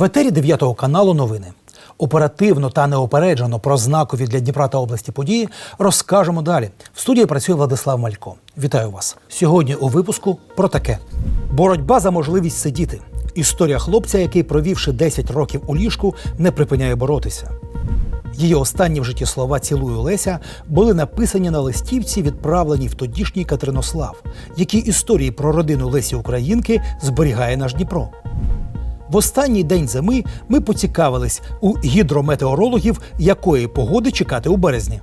В етері 9 каналу новини. Оперативно та неопереджено про знакові для Дніпра та області події розкажемо далі. В студії працює Владислав Малько. Вітаю вас сьогодні. У випуску про таке: боротьба за можливість сидіти. Історія хлопця, який, провівши 10 років у ліжку, не припиняє боротися. Її останні в житті слова Цілую Леся були написані на листівці, відправленій в тодішній Катеринослав, які історії про родину Лесі Українки зберігає наш Дніпро. В останній день зими ми поцікавились у гідрометеорологів, якої погоди чекати у березні.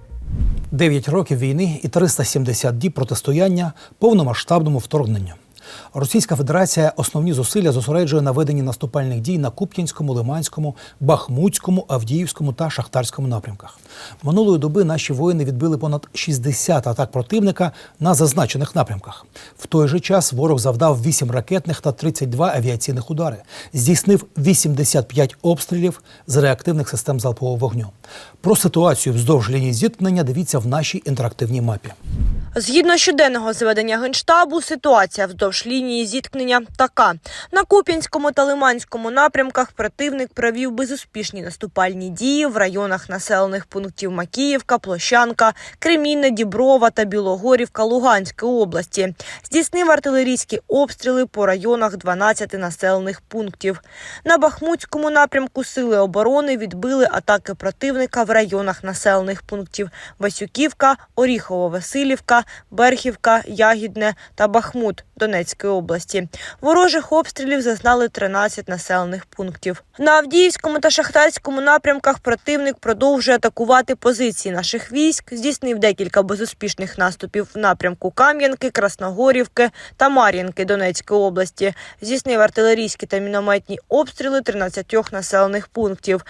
Дев'ять років війни і 370 діб протистояння повномасштабному вторгненню. Російська Федерація основні зусилля зосереджує на веденні наступальних дій на Куп'янському, Лиманському, Бахмутському, Авдіївському та Шахтарському напрямках. Минулої доби наші воїни відбили понад 60 атак противника на зазначених напрямках. В той же час ворог завдав 8 ракетних та 32 авіаційних удари, здійснив 85 обстрілів з реактивних систем залпового вогню. Про ситуацію вздовж лінії зіткнення дивіться в нашій інтерактивній мапі. Згідно щоденного зведення Генштабу, ситуація вздовж лінії зіткнення така. На Куп'янському та Лиманському напрямках противник провів безуспішні наступальні дії в районах населених пунктів Макіївка, Площанка, Кремінне, Діброва та Білогорівка Луганської області. Здійснив артилерійські обстріли по районах 12 населених пунктів. На Бахмутському напрямку сили оборони відбили атаки противника в районах населених пунктів Васюківка, Оріхово-Василівка, Берхівка, Ягідне та Бахмут Донецької області. Ворожих обстрілів зазнали 13 населених пунктів. На Авдіївському та Шахтарському напрямках противник продовжує атакувати позиції наших військ, здійснив декілька безуспішних наступів в напрямку Кам'янки, Красногорівки та Мар'їнки Донецької області. Здійснив артилерійські та мінометні обстріли 13 населених пунктів.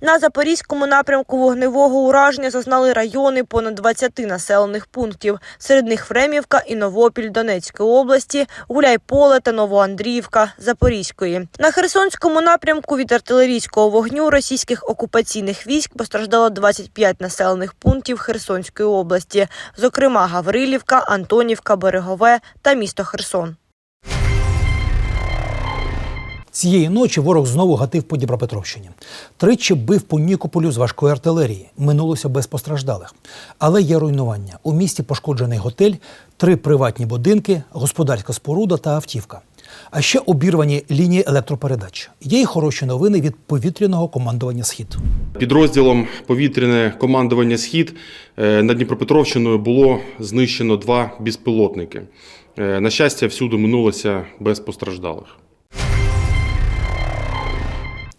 На запорізькому напрямку вогневого ураження зазнали райони понад 20 населених пунктів. Серед них Фремівка і Новопіль Донецької області, Гуляйполе та Новоандріївка Запорізької. На Херсонському напрямку від артилерійського вогню російських окупаційних військ постраждало 25 населених пунктів Херсонської області, зокрема Гаврилівка, Антонівка, Берегове та місто Херсон. Цієї ночі ворог знову гатив по Дніпропетровщині. Тричі бив по Нікополю з важкої артилерії. Минулося без постраждалих. Але є руйнування. У місті пошкоджений готель, три приватні будинки, господарська споруда та автівка. А ще обірвані лінії електропередач. Є й хороші новини від повітряного командування Схід. Підрозділом повітряне командування Схід е, над Дніпропетровщиною було знищено два безпілотники. Е, На щастя, всюди минулося без постраждалих.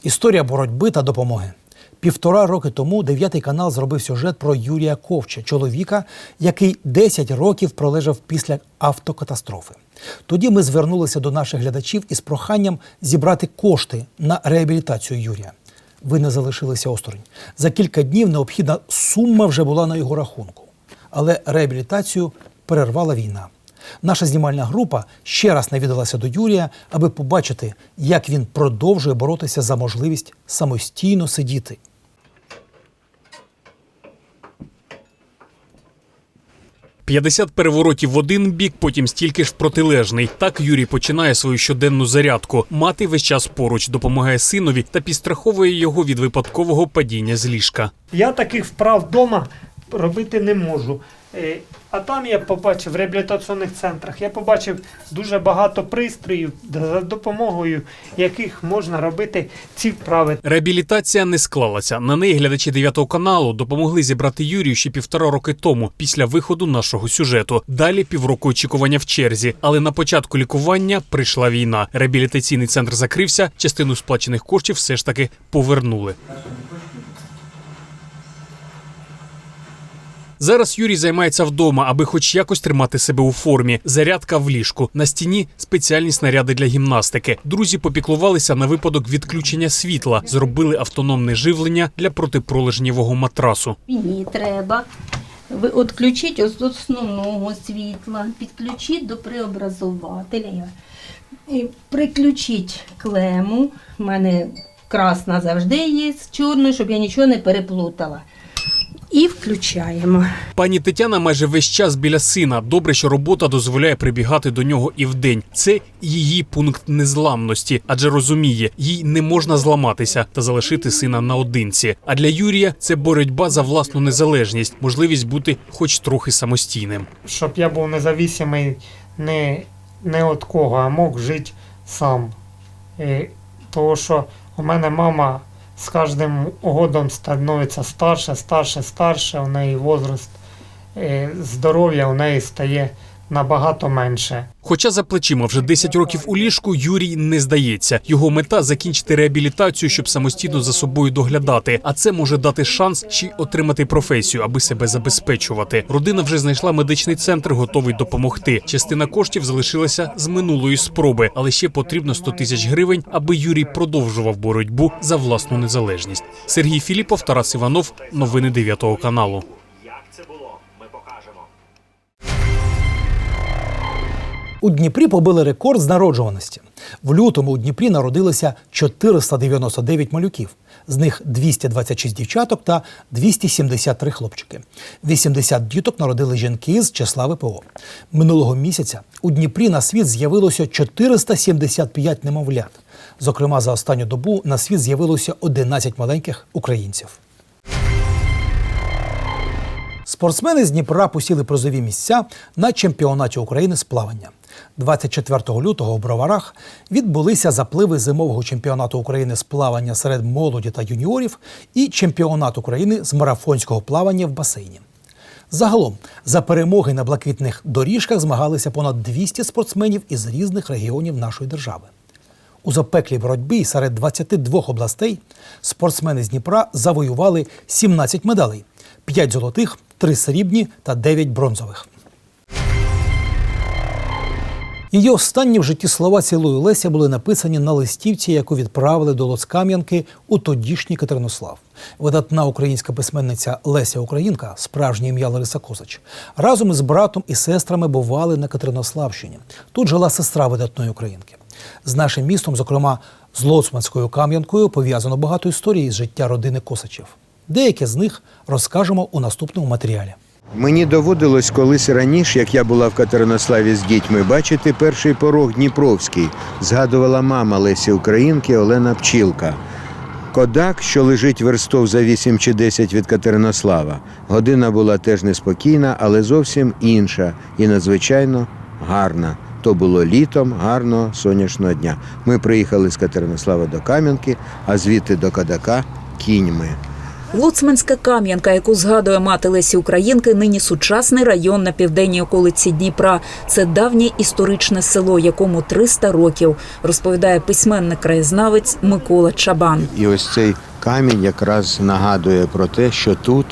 Історія боротьби та допомоги. Півтора роки тому дев'ятий канал зробив сюжет про Юрія Ковча, чоловіка, який 10 років пролежав після автокатастрофи. Тоді ми звернулися до наших глядачів із проханням зібрати кошти на реабілітацію Юрія. Ви не залишилися осторонь. За кілька днів необхідна сума вже була на його рахунку. Але реабілітацію перервала війна. Наша знімальна група ще раз навідалася до Юрія, аби побачити, як він продовжує боротися за можливість самостійно сидіти. П'ятдесят переворотів в один бік, потім стільки ж в протилежний. Так Юрій починає свою щоденну зарядку. Мати весь час поруч допомагає синові та підстраховує його від випадкового падіння з ліжка. Я таких вправ вдома робити не можу. Е, А там я побачив в реабілітаційних центрах, я побачив дуже багато пристроїв, за допомогою яких можна робити ці вправи. Реабілітація не склалася. На неї глядачі 9 каналу допомогли зібрати Юрію ще півтора роки тому, після виходу нашого сюжету. Далі півроку очікування в черзі. Але на початку лікування прийшла війна. Реабілітаційний центр закрився. Частину сплачених коштів все ж таки повернули. Зараз Юрій займається вдома, аби хоч якось тримати себе у формі. Зарядка в ліжку. На стіні спеціальні снаряди для гімнастики. Друзі попіклувалися на випадок відключення світла, зробили автономне живлення для протипролежнєвого матрасу. Мені треба з основного світла, підключіть до преобразователя, і приключіть клему. У мене красна завжди є з чорною, щоб я нічого не переплутала. І включаємо. Пані Тетяна майже весь час біля сина. Добре, що робота дозволяє прибігати до нього і вдень. Це її пункт незламності, адже розуміє, їй не можна зламатися та залишити сина наодинці. А для Юрія це боротьба за власну незалежність, можливість бути хоч трохи самостійним. Щоб я був независимий не, не від кого, а мог жити сам. І, тому що у мене мама з кожним годом становиться старше, старше, старше, у неї возраст, е, здоров'я у неї стає набагато менше. Хоча за плечима вже 10 років у ліжку, Юрій не здається. Його мета закінчити реабілітацію, щоб самостійно за собою доглядати. А це може дати шанс ще й отримати професію, аби себе забезпечувати. Родина вже знайшла медичний центр, готовий допомогти. Частина коштів залишилася з минулої спроби, але ще потрібно 100 тисяч гривень, аби Юрій продовжував боротьбу за власну незалежність. Сергій Філіпов, Тарас Іванов, новини 9 каналу. У Дніпрі побили рекорд з народжуваності. В лютому у Дніпрі народилося 499 малюків, з них 226 дівчаток та 273 хлопчики. 80 діток народили жінки з числа ВПО. Минулого місяця у Дніпрі на світ з'явилося 475 немовлят. Зокрема, за останню добу на світ з'явилося 11 маленьких українців. Спортсмени з Дніпра посіли призові місця на чемпіонаті України з плавання. 24 лютого у Броварах відбулися запливи зимового чемпіонату України з плавання серед молоді та юніорів і чемпіонат України з марафонського плавання в басейні. Загалом за перемоги на блакитних доріжках змагалися понад 200 спортсменів із різних регіонів нашої держави. У запеклій боротьбі серед 22 областей спортсмени з Дніпра завоювали 17 медалей: 5 золотих, 3 срібні та 9 бронзових. Її останні в житті слова цілої Леся були написані на листівці, яку відправили до Лоцкам'янки у тодішній Катеринослав. Видатна українська письменниця Леся Українка, справжнє ім'я Лариса Косач, разом із братом і сестрами бували на Катеринославщині. Тут жила сестра видатної українки. З нашим містом, зокрема з Лоцманською Кам'янкою, пов'язано багато історій з життя родини Косачів. Деякі з них розкажемо у наступному матеріалі. Мені доводилось колись раніше, як я була в Катеринославі з дітьми, бачити перший порог Дніпровський, згадувала мама Лесі Українки Олена Пчілка. Кодак, що лежить верстов за 8 чи 10 від Катеринослава. Година була теж неспокійна, але зовсім інша і надзвичайно гарна. То було літом гарного сонячного дня. Ми приїхали з Катеринослава до Кам'янки, а звідти до Кадака кіньми. Луцманська Кам'янка, яку згадує мати Лесі Українки, нині сучасний район на південній околиці Дніпра. Це давнє історичне село, якому 300 років, розповідає письменник краєзнавець Микола Чабан. І ось цей камінь якраз нагадує про те, що тут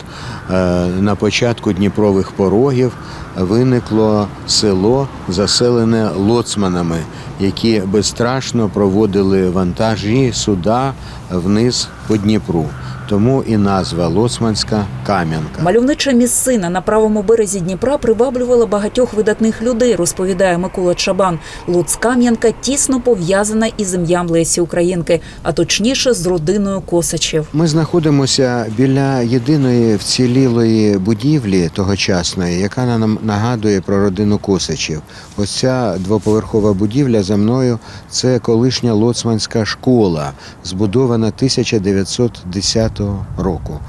е, на початку Дніпрових порогів виникло село, заселене лоцманами, які безстрашно проводили вантажі суда вниз по Дніпру. Тому і назва Лоцманська Кам'янка. Мальовнича місцина на правому березі Дніпра приваблювала багатьох видатних людей, розповідає Микола Чабан. Луцкам'янка тісно пов'язана із ім'ям Лесі Українки, а точніше з родиною Косачів. Ми знаходимося біля єдиної вцілілої будівлі тогочасної, яка нам нагадує про родину Косачів. Ось ця двоповерхова будівля за мною це колишня лоцманська школа, збудована 1910 року.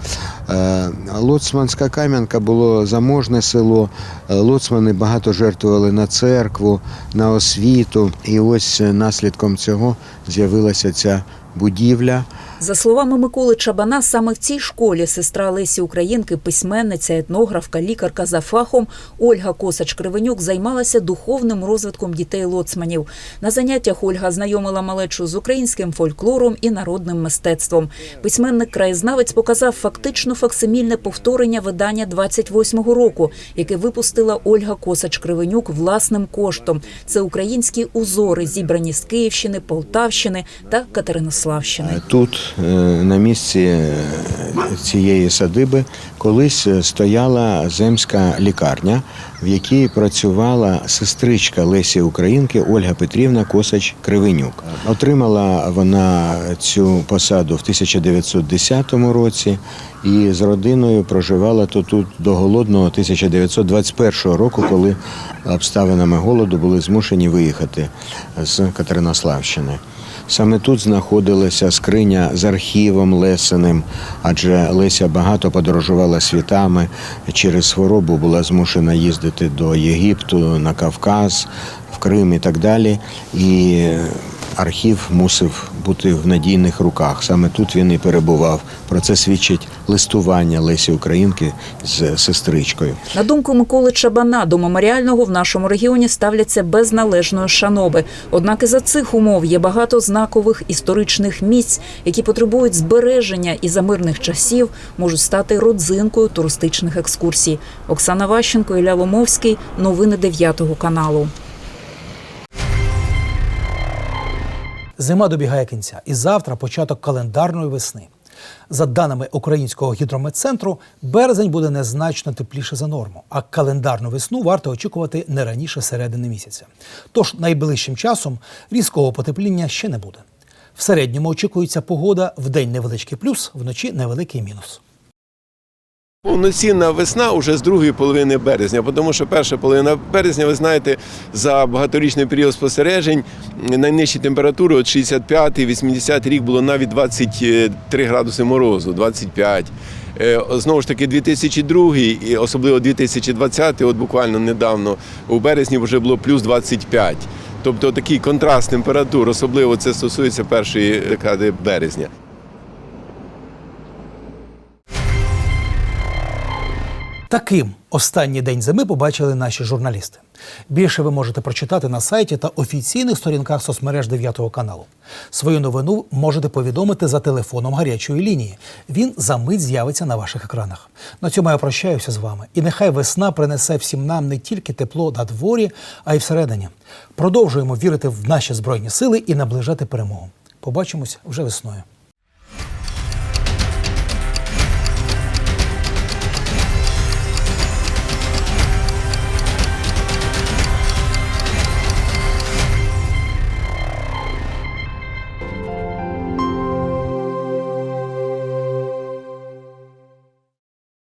Е, Лоцманська Кам'янка було заможне село. Е, Лоцмани багато жертвували на церкву, на освіту. І ось е, наслідком цього з'явилася ця будівля. За словами Миколи Чабана, саме в цій школі сестра Лесі Українки, письменниця, етнографка, лікарка за фахом Ольга Косач-Кривенюк займалася духовним розвитком дітей лоцманів. На заняттях Ольга знайомила малечу з українським фольклором і народним мистецтвом. Письменник-краєзнавець показав фактично факсимільне повторення видання 28-го року, яке випустила Ольга Косач-Кривенюк власним коштом. Це українські узори, зібрані з Київщини, Полтавщини та Катеринославщини. Тут, е, на місці е, цієї садиби, колись е, стояла земська лікарня, в якій працювала сестричка Лесі Українки Ольга Петрівна Косач Кривенюк. Отримала вона цю посаду в 1910 році і з родиною проживала то тут до голодного 1921 року, коли обставинами голоду були змушені виїхати з Катеринославщини. Саме тут знаходилася скриня з архівом Лесиним, адже Леся багато подорожувала світами. Через хворобу була змушена їздити до Єгипту, на Кавказ, в Крим і так далі. І архів мусив бути в надійних руках. Саме тут він і перебував. Про це свідчить листування Лесі Українки з сестричкою. На думку Миколи Чабана, до меморіального в нашому регіоні ставляться без належної шаноби. Однак і за цих умов є багато знакових історичних місць, які потребують збереження і за мирних часів можуть стати родзинкою туристичних екскурсій. Оксана Ващенко, Ілля Ломовський. Новини 9 каналу. Зима добігає кінця, і завтра початок календарної весни. За даними Українського гідрометцентру, березень буде незначно тепліше за норму, а календарну весну варто очікувати не раніше середини місяця. Тож найближчим часом різкого потепління ще не буде. В середньому очікується погода в день невеличкий плюс, вночі невеликий мінус. Повноцінна весна вже з другої половини березня, тому що перша половина березня, ви знаєте, за багаторічний період спостережень найнижчі температури от 65-80 рік було навіть 23 градуси морозу, 25. Е, Знову ж таки, 2002 і особливо 2020, от буквально недавно у березні вже було плюс 25. Тобто такий контраст температур, особливо це стосується першої декади березня. Таким останній день зими побачили наші журналісти. Більше ви можете прочитати на сайті та офіційних сторінках соцмереж 9 каналу. Свою новину можете повідомити за телефоном гарячої лінії. Він за мить з'явиться на ваших екранах. На цьому я прощаюся з вами. І нехай весна принесе всім нам не тільки тепло на дворі, а й всередині. Продовжуємо вірити в наші збройні сили і наближати перемогу. Побачимось вже весною.